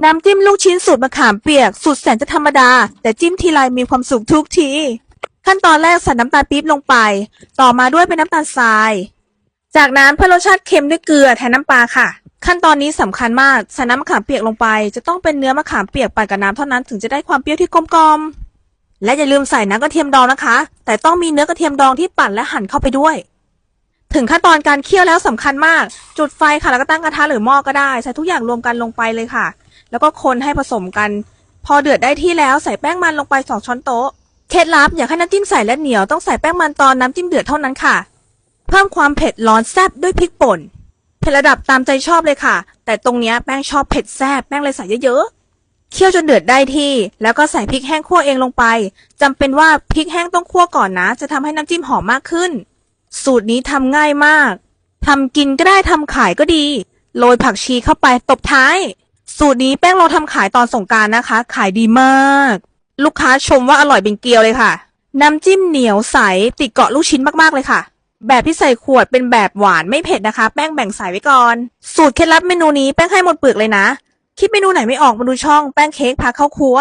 น้ำจิ้มลูกชิ้นสูตรมะขามเปียก สูตรแสนจะธรรมดา แต่จิ้มทีไรมีความสุขทุกที ขั้นตอนแรกใส่น้ำตาลปี๊บลงไป ต่อมาด้วยเป็นน้ำตาลทราย จากนั้นเพื่อรสชาติเค็มด้วยเกลือแทนน้ำปลาค่ะ ขั้นตอนนี้สำคัญมากใส่น้ำมะขามเปียกลงไป จะต้องเป็นเนื้อมะขามเปียกปั่นกับน้ำเท่านั้นถึงจะได้ความเปรี้ยวที่กลมกลมและอย่าลืมใส่น้ำกระเทียมดองนะคะ แต่ต้องมีเนื้อกระเทียมดองที่ปั่นและหั่นเข้าไปด้วย ถึงขั้นตอนการเคี่ยวแล้วสำคัญมาก จุดไฟค่ะ แล้วก็ตั้งกระทะหรือหม้อก็ได้ ใส่ทุกอย่างรวมกันลงไปเลยค่ะ แล้วก็คนให้ผสมกัน พอเดือดได้ที่แล้วใส่แป้งมันลงไปสองช้อนโต๊ะ เคล็ดลับอย่าให้น้ำจิ้มใสและเหนียวต้องใส่แป้งมันตอนน้ำจิ้มเดือดเท่านั้นค่ะ เพิ่มความเผ็ดร้อนแซ่บด้วยพริกป่น เผ็ดระดับตามใจชอบเลยค่ะ แต่ตรงเนี้ยแป้งชอบเผ็ดแซ่บแป้งเลยใส่เยอะๆเคี่ยวจนเดือดได้ที่ แล้วก็ใส่พริกแห้งคั่วเองลงไปจำเป็นว่าพริกแห้งต้องคั่วก่อนนะ จะทำให้น้ำจิ้มหอมมากขึ้น สูตรนี้ทำง่ายมาก ทำกินก็ได้ทำขายก็ดี โรยผักชีเข้าไปตบท้าย สูตรนี้แป้งเราทำขายตอนสงการนะคะ ขายดีมาก ลูกค้าชมว่าอร่อยเป็นเกลียวเลยค่ะ น้ำจิ้มเหนียวใสติดเกาะลูกชิ้นมากๆเลยค่ะ แบบที่ใส่ขวดเป็นแบบหวานไม่เผ็ดนะคะ แป้งแบ่งใส่ไว้ก่อน สูตรเคล็ดลับเมนูนี้แป้งให้หมดเปลือกเลยนะ คิดเมนูไหนไม่ออกมาดูช่องแป้งเค้กพาเข้าครัว